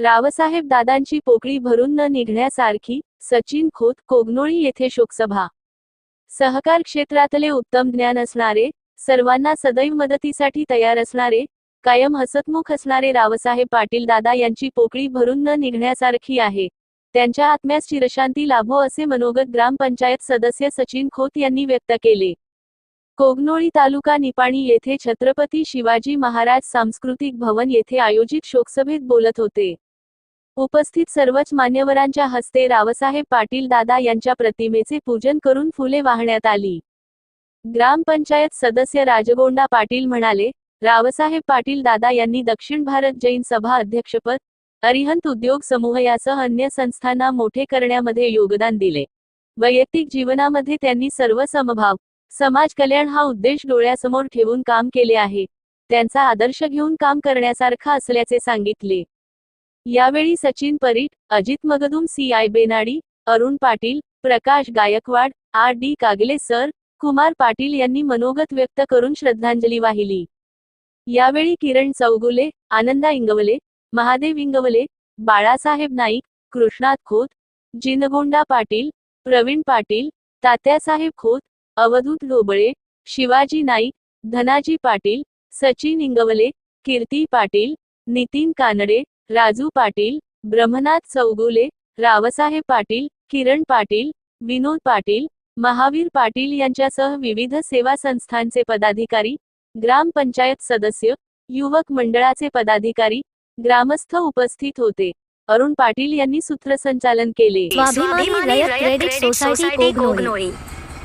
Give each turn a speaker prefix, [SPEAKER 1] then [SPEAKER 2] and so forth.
[SPEAKER 1] रावसाहेब दादांची पोकळी भरून न निघण्यासारखी सचिन खोत कोगनोळी येथे शोकसभा. सहकार क्षेत्रातले उत्तम ज्ञान असणारे सर्वांना सदैव मदतीसाठी तयार असणारे कायम हसतमुख असणारे रावसाहेब पाटील दादा यांची पोकळी भरून न निघण्यासारखी आहे. त्यांच्या आत्म्यास चिरशांती लाभो असे मनोगत ग्रामपंचायत सदस्य सचिन खोत यांनी व्यक्त केले. कोगनोळी तालुका निपाणी येथे छत्रपती शिवाजी महाराज सांस्कृतिक भवन येथे आयोजित शोकसभेत बोलत होते. उपस्थित सर्वच मान्यवरांच्या हस्ते रावसाहेब पाटील दादा यांच्या प्रतिमेचे पूजन करून फुले वाहण्यात आली. ग्रामपंचायत सदस्य राजगोंडा पाटील म्हणाले रावसाहेब पाटील दादा यांनी दक्षिण भारत जैन सभा अध्यक्षपद अरिहंत उद्योग समूह यासह अन्य संस्थांना मोठे करण्यामध्ये योगदान दिले. वैयक्तिक जीवनामध्ये त्यांनी सर्व समभाव समाज कल्याण हा उद्देश डोळ्यासमोर ठेवून काम केले आहे. त्यांचा आदर्श घेऊन काम करण्यासारखा असल्याचे सांगितले. यावेळी Sachin Parit Ajit Magdum C I Benadi Arun Patil Prakash Gaikwad R. D. Kagale sir Kumar Patil यांनी मनोगत व्यक्त करून श्रद्धांजली वाहिली. यावेळी किरण चौगुले आनंदा इंगवले महादेव इंगवले बाळासाहेब नाईक कृष्णात खोत जिनगोंडा पाटील प्रवीण पाटील तात्यासाहेब खोत अवधूत ढोबळे शिवाजी नाईक धनाजी पाटील सचिन इंगवले कीर्ती पाटील नितीन कानडे राजू पाटील ब्रह्मनाथ चौगुले रावसाहेब पाटील किरण पाटील विनोद पाटील महावीर पाटील यांच्यासह विविध सेवा संस्थांचे पदाधिकारी ग्रामपंचायत सदस्य युवक मंडळाचे पदाधिकारी ग्रामस्थ उपस्थित होते. अरुण पाटील यांनी सूत्रसंचालन केले.
[SPEAKER 2] स्वाभिमानी रयत क्रेडिट सोसायटी कोगनोळी